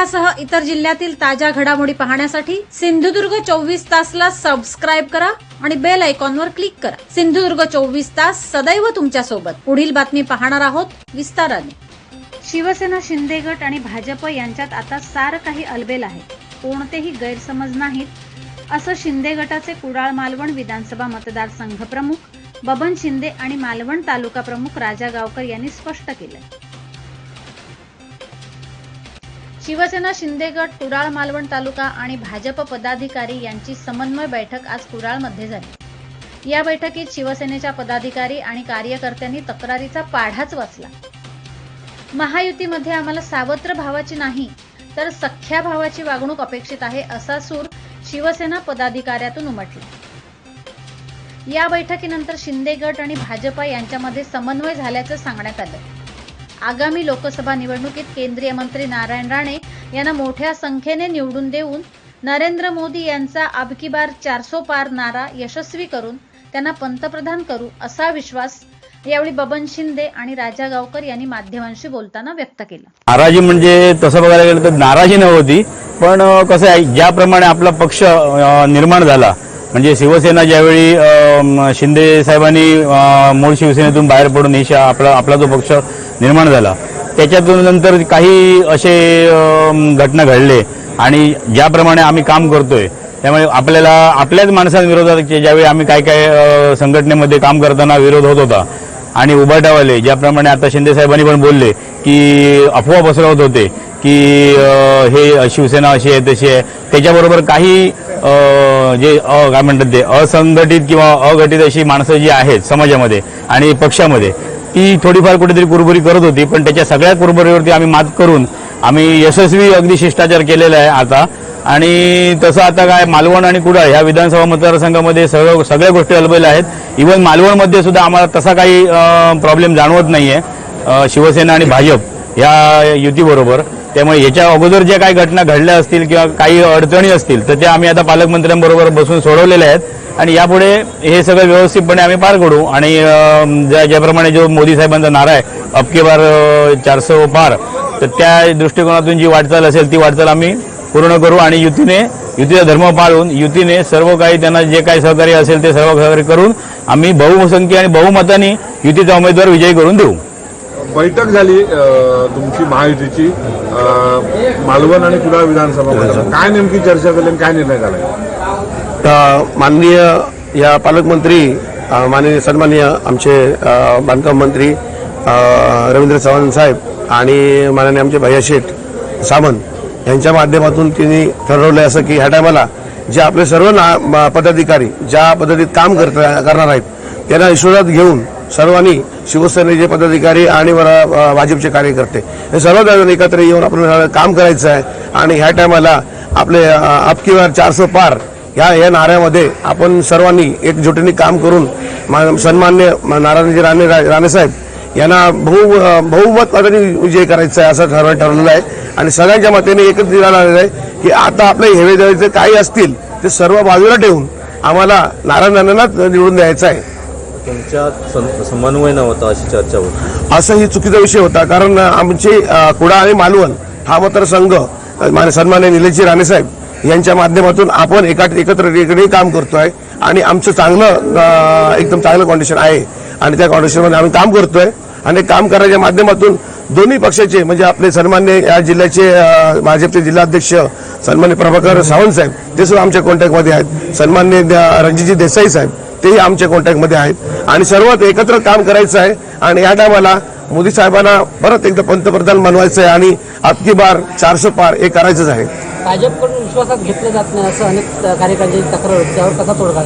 जिल्ह्यासह इतर जिल्ह्यातील ताज्या घडामोडी पाहण्यासाठी सिंधुदुर्ग चोवीस तासला सबस्क्राईब करा आणि बेल आयकॉनवर क्लिक करा. सिंधुदुर्ग चोवीस तास सदैव तुमच्यासोबत. पुढील बातमी पाहणार आहोत विस्ताराने. शिवसेना शिंदे गट आणि भाजप यांच्यात आता सार काही अलबेल आहे. कोणतेही गैरसमज नाहीत. असं शिंदे गटाचे कुडाळ मालवण विधानसभा मतदारसंघ प्रमुख बबन शिंदे आणि मालवण तालुका प्रमुख राजा गावकर यांनी स्पष्ट केलं शिवसेना शिंदे गट कुडाळ मालवण तालुका आणि भाजप पदाधिकारी यांची समन्वय बैठक आज कुडाळमध्ये झाली. या बैठकीत शिवसेनेच्या पदाधिकारी आणि कार्यकर्त्यांनी तक्रारीचा पाढाच वाचला. महायुतीमध्ये आम्हाला सावत्र भावाची नाही तर सख्या भावाची वागणूक अपेक्षित आहे असा सूर शिवसेना पदाधिकाऱ्यातून उमटला. या बैठकीनंतर शिंदे गट आणि भाजपा यांच्यामध्ये समन्वय झाल्याचं सांगण्यात आलं. आगामी लोकसभा निवडणुकीत केंद्रीय मंत्री नारायण राणे यांना मोठ्या संख्येने निवडून देऊन नरेंद्र मोदी यांचा अबकी बार चारसो पार नारा यशस्वी करून त्यांना पंतप्रधान करू असा विश्वास यावेळी बबन शिंदे आणि राजा गावकर यांनी माध्यमांशी बोलताना व्यक्त केला. नाराजी म्हणजे तसं बघायला गेलं तर नाराजी नव्हती पण कसं आहे ज्याप्रमाणे आपला पक्ष निर्माण झाला म्हणजे शिवसेना ज्यावेळी अं, शिंदे साहेबांनी मूळ शिवसेनेतून बाहेर पडून ही आपला आपला जो पक्ष निर्माण झाला. त्याच्यातून नंतर काही असे घटना घडले. आणि ज्याप्रमाणे आम्ही काम करतोय त्यामुळे आपल्याला आपल्याच माणसांविरोधात ज्यावेळी आम्ही काय काय संघटनेमध्ये काम करताना विरोध होत होता आणि उभाटावाले ज्याप्रमाणे आता शिंदे साहेबांनी पण बोलले की अफवा पसरवत होते की हे शिवसेना अशी आहे तशी आहे. त्याच्याबरोबर काही जे अ काय म्हणतात ते असंघटित किंवा अघटित अशी माणसं जी आहेत समाजामध्ये आणि पक्षामध्ये ती थोडीफार कुठेतरी कुरबुरी करत होती पण त्याच्या सगळ्या कुरबुरीवरती आम्ही मात करून आम्ही यशस्वी अगदी शिष्टाचार केलेला आहे आता. आणि तसं आता काय मालवण आणि कुडाळ ह्या विधानसभा मतदारसंघामध्ये सगळं सगळ्या गोष्टी अलबेल आहेत. इव्हन मालवणमध्ये सुद्धा आम्हाला तसा काही प्रॉब्लेम जाणवत नाही आहे शिवसेना आणि भाजप. या युतीबरोबर. त्यामुळे याच्या अगोदर ज्या काही घटना घडल्या असतील किंवा काही अडचणी असतील तर त्या आम्ही आता पालकमंत्र्यांबरोबर बसून सोडवलेल्या आहेत. आणि यापुढे हे सगळं व्यवस्थितपणे आम्ही पार करू आणि ज्या ज्याप्रमाणे जो मोदी साहेबांचा नारा आहे अबके बार चारसो पार तर त्या दृष्टिकोनातून जी वाटचाल असेल ती वाटचाल आम्ही पूर्ण करू. आणि युतीने युतीचा धर्म पाळून युतीने सर्व काही त्यांना जे काही सहकार्य असेल ते सर्व सहकार्य करून आम्ही बहुसंख्य आणि बहुमताने युतीचा उमेदवार विजयी करून देऊ. बैठक झाली तुमची महायुतीची. मालवण आणि कुडाळ विधानसभा. काय नेमकी चर्चा झाली आणि काय निर्णय झाला? माननीय या पालकमंत्री माननीय सन्माननीय आमचे बांधकाम मंत्री रवींद्र चव्हाण साहेब आणि माननीय आमचे भैया शेठ सामंत यांच्या माध्यमातून त्यांनी ठरवलं असं की ह्या टायमाला जे आपले सर्व ना पदाधिकारी ज्या पद्धतीत काम करत करणार आहेत त्यांना विश्वासात घेऊन सर्वांनी शिवसेनेचे पदाधिकारी आणि भाजपचे कार्यकर्ते हे सर्व जण एकत्र येऊन आपण काम करायचं आहे. आणि ह्या टायमाला आपले अ, चारशे पार ह्या या नाऱ्यामध्ये आपण सर्वांनी एकजुटीने काम करून सन्मान्य नारायणजी राणे राणेसाहेब यांना बहु बहुमत मताने विजय करायचा आहे असं ठरव ठरलेलं आहे. आणि सगळ्यांच्या मतेने एकच दिला आहे की आता आपले हेवेदारीचे काही असतील ते सर्व बाजूला ठेवून आम्हाला नारायण राणेंनाच निवडून द्यायचं आहे. तुमच्यात समन्वय नव्हता अशी चर्चा होती. असं ही चुकीचा विषय होता कारण आमचे कुडा आणि मालवण हा मतदारसंघ संघ मान- सन्मान्य निलेशजी राणेसाहेब यांच्या माध्यमातून आपण एका एकत्र काम करतोय आणि आमचं चांगलं एकदम चांगलं कॉन्डिशन आहे. आणि त्या कॉन्डिशनमध्ये आम्ही काम करतोय आणि काम करायच्या माध्यमातून दोन्ही पक्षाचे म्हणजे आपले सन्मान्य या जिल्ह्याचे भाजपचे जिल्हाध्यक्ष सन्मान्य प्रभाकर सावंत साहेब ते सुद्धा आमच्या कॉन्टॅक्टमध्ये आहेत. सन्मान्य रणजितजी देसाई साहेब तेही आमच्या कॉन्टॅक्टमध्ये आहेत. आणि सर्वात एकत्र काम करायचं आहे. आणि या टायमाला मोदी साहेबांना परत एकदा पंतप्रधान बनवायचं आहे आणि अबकी बार चारशे पार हे करायचंच आहे. भाजपकडून विश्वासात घेतलं जात नाही असं अनेक कार्यकर्त्यांची तक्रार होती. त्यावर कसा तोडगा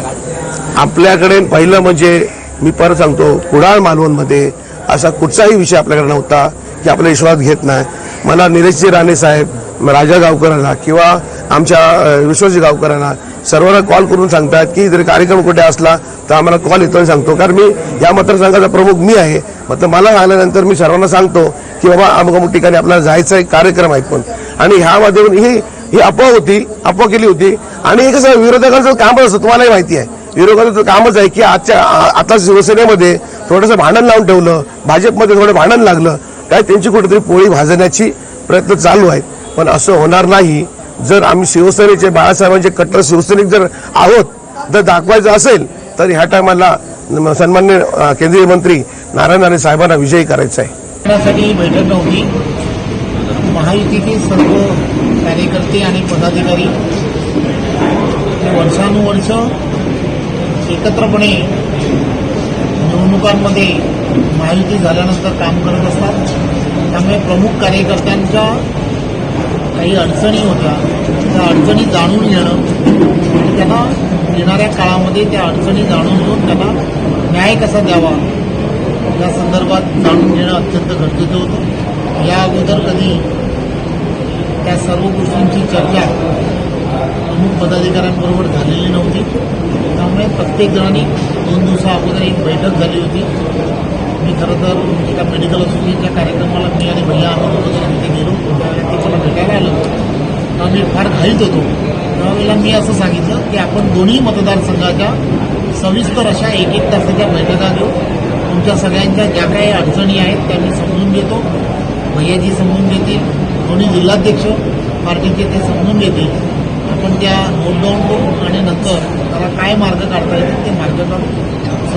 आपल्याकडे पहिलं म्हणजे मी परत सांगतो कुडाळ मालवणमध्ये असा कुठचाही विषय आपल्याकडे नव्हता की आपला विश्वास घेत नाही. मला निलेशजी राणे साहेब राजा गावकरांना किंवा आमच्या विश्वजी गावकरांना सर्वांना कॉल करून सांगतात की जर कार्यक्रम कुठे असला तर आम्हाला कॉल येतो आणि सांगतो. कारण मी या मतदारसंघाचा प्रमुख मी आहे. मतलब मला आल्यानंतर मी सर्वांना सांगतो की बाबा अमुक अमुक ठिकाणी आपल्याला जायचा एक कार्यक्रम आहे पण. आणि ह्यामध्ये ही ही अफवा होती अफवा केली होती. आणि हे कसं विरोधकांचं कामच असतं तुम्हालाही माहिती आहे. विरोधकांचं कामच आहे की आजच्या आ- आता शिवसेनेमध्ये थोडंसं भांडण लावून ठेवलं भाजपमध्ये थोडं भांडण लागलं. काय त्यांची कुठेतरी पोळी भाजण्याची प्रयत्न चालू आहेत. पण असं होणार नाही. जर आम्ही शिवसेनेचे बाळासाहेबांचे कट्टर शिवसैनिक जर आहोत जर दाखवायचं असेल तर ह्या टायमाला सन्मान्य केंद्रीय मंत्री नारायण राणे साहेबांना विजयी करायचं आहे. बैठक नव्हती. महायुतीचे सर्व कार्यकर्ते आणि पदाधिकारी वर्षानुवर्ष एकत्रपणे निवडणुकांमध्ये महायुती झाल्यानंतर काम करत असतात. त्यामुळे प्रमुख कार्यकर्त्यांच्या काही अडचणी होत्या त्या अडचणी जाणून घेणं आणि त्यांना येणाऱ्या काळामध्ये त्या अडचणी जाणून घेऊन त्यांना न्याय कसा द्यावा या संदर्भात जाणून घेणं अत्यंत गरजेचं होतं. या अगोदर कधी त्या सर्व गोष्टींची चर्चा प्रमुख पदाधिकाऱ्यांबरोबर झालेली नव्हती. त्यामुळे प्रत्येक जणांनी दोन दिवसा अगोदर एक बैठक झाली होती. मी खरं तर एका मेडिकल असोसिएशनच्या कार्यक्रमाला मी आणि भैया आम्ही दोघं जण तिथे गेलो त्यावेळेला ते मला भेटायला आलं तेव्हा मी होतो. त्यावेळेला मी असं सांगितलं की आपण दोन्ही मतदारसंघाच्या सविस्तर अशा एक एक तासाच्या बैठका घेऊ. तुमच्या सगळ्यांच्या ज्या काही अडचणी आहेत त्या मी समजून घेतो. भैयाजी समजून घेतील. दोन्ही जिल्हाध्यक्ष पार्टीचे ते समजून घेतील. आपण त्या नोट डाऊन करू आणि नंतर त्याला काय मार्ग काढता येतील ते मार्ग काढू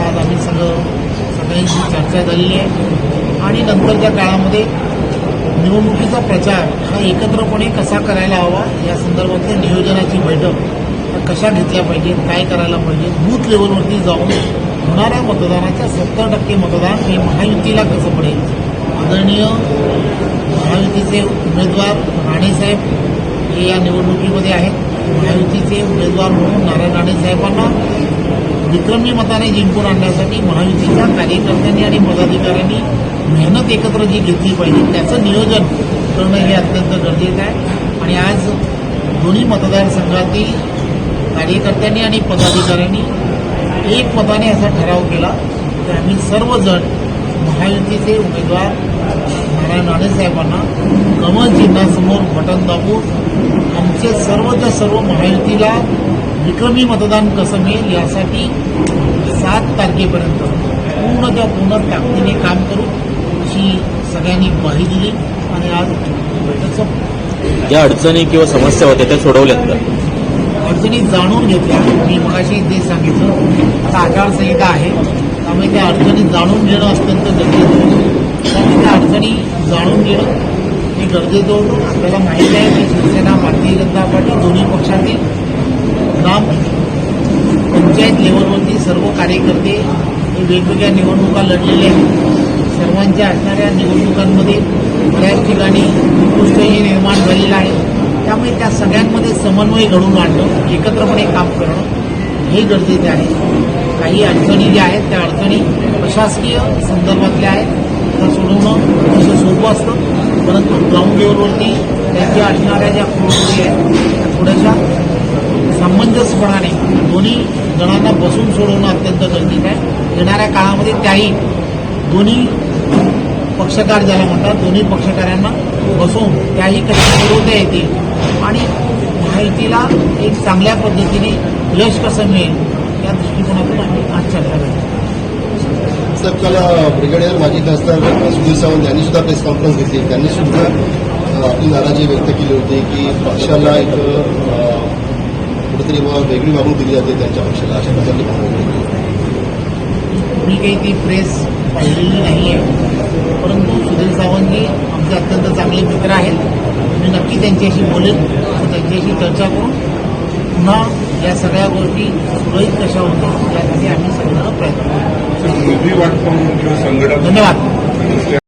आज आम्ही सगळं सगळ्यांची चर्चा झालेली आहे. आणि नंतरच्या काळामध्ये निवडणुकीचा प्रचार हा एकत्रपणे कसा करायला हवा या संदर्भातल्या नियोजनाची बैठक कशा घेतल्या पाहिजेत काय करायला पाहिजे बूथ लेवलवरती जाऊन होणाऱ्या मतदानाच्या सत्तर टक्के मतदान हे महायुतीला कसं पडेल? आदरणीय महायुतीचे उमेदवार राणेसाहेब हे या निवडणुकीमध्ये आहेत. महायुतीचे उमेदवार म्हणून नारायण राणेसाहेबांना विक्रमी मताने जिंकून आणण्यासाठी महायुतीच्या कार्यकर्त्यांनी आणि पदाधिकाऱ्यांनी मेहनत एकत्र जी घेतली पाहिजे त्याचं नियोजन करणं हे अत्यंत गरजेचं आहे. आणि आज दोन्ही मतदारसंघातील कार्यकर्त्यांनी आणि पदाधिकाऱ्यांनी एक मताने असा ठराव केला की आम्ही सर्वजण महायुतीचे उमेदवार नारायण राणे साहेबांना कमळ चिन्हासमोर बटन दाबून आमचे सर्वच्या सर्व महायुतीला विक्रमी मतदान कसं मिळेल यासाठी सात तारखेपर्यंत पूर्णच्या पूर्ण ताकदीने काम करू सगळ्यांनी ग्वाही दिली आणि आज बैठक संपली. ज्या अडचणी किंवा समस्या होत्या त्या सोडवल्यात का? अडचणी जाणून घेतल्या. मी मगाशी ते सांगितलं आता आचारसंहिता आहे. त्यामुळे त्या अडचणी जाणून घेणं अत्यंत गरजेचं होतं त्यामुळे त्या अडचणी जाणून घेणं हे गरजेचं होतं. आपल्याला माहिती आहे की शिवसेना भारतीय जनता पार्टी दोन्ही पक्षातील ग्राम पंचायत लेवलवरती सर्व कार्यकर्ते हे वेगवेगळ्या निवडणुका लढलेले आहेत. सर्वांच्या असणाऱ्या निवडणुकांमध्ये बऱ्याच ठिकाणी उत्कृष्टही निर्माण झालेलं आहे. त्यामुळे त्या सगळ्यांमध्ये समन्वय घडवून आणणं एकत्रपणे काम करणं हे गरजेचे आहे. काही अडचणी ज्या आहेत त्या अडचणी प्रशासकीय संदर्भातल्या आहेत. त्या सोडवणं अतिशय सोपं असतं. परंतु ग्राउंड लेवलवरती त्यांच्या असणाऱ्या ज्या गोष्टी आहेत त्या थोड्याशा सामंजस्यपणाने दोन्ही जणांना बसून सोडवणं अत्यंत गरजेचं आहे. येणाऱ्या काळामध्ये त्याही दोन्ही पक्षकार ज्याला म्हणतात दोन्ही पक्षकारांना बसवून त्याही कशा सोडवता येतील. आणि माहितीला एक चांगल्या पद्धतीने यश कसं मिळेल या दृष्टिकोनातून आम्ही आज चर्चा करतो साहेब काल ब्रिगेडियर माजी खासदार सुधीर सावंत यांनी सुद्धा प्रेस कॉन्फरन्स घेतली. त्यांनी सुद्धा आपली नाराजी व्यक्त केली होती की पक्षाला एक कुठेतरी वेगळी वागणूक दिली जाते त्यांच्या पक्षाला. अशा प्रकारची भावना. मी काही ती प्रेस पाहिलेली नाही आहे परंतु सुधीर सावंतजी आमचे अत्यंत चांगले मित्र आहेत. मी नक्की त्यांच्याशी बोलेन त्यांच्याशी चर्चा करून पुन्हा या सगळ्या गोष्टी सुरळीत कशा होतील यासाठी आम्ही सगळं प्रयत्न करू धन्यवाद.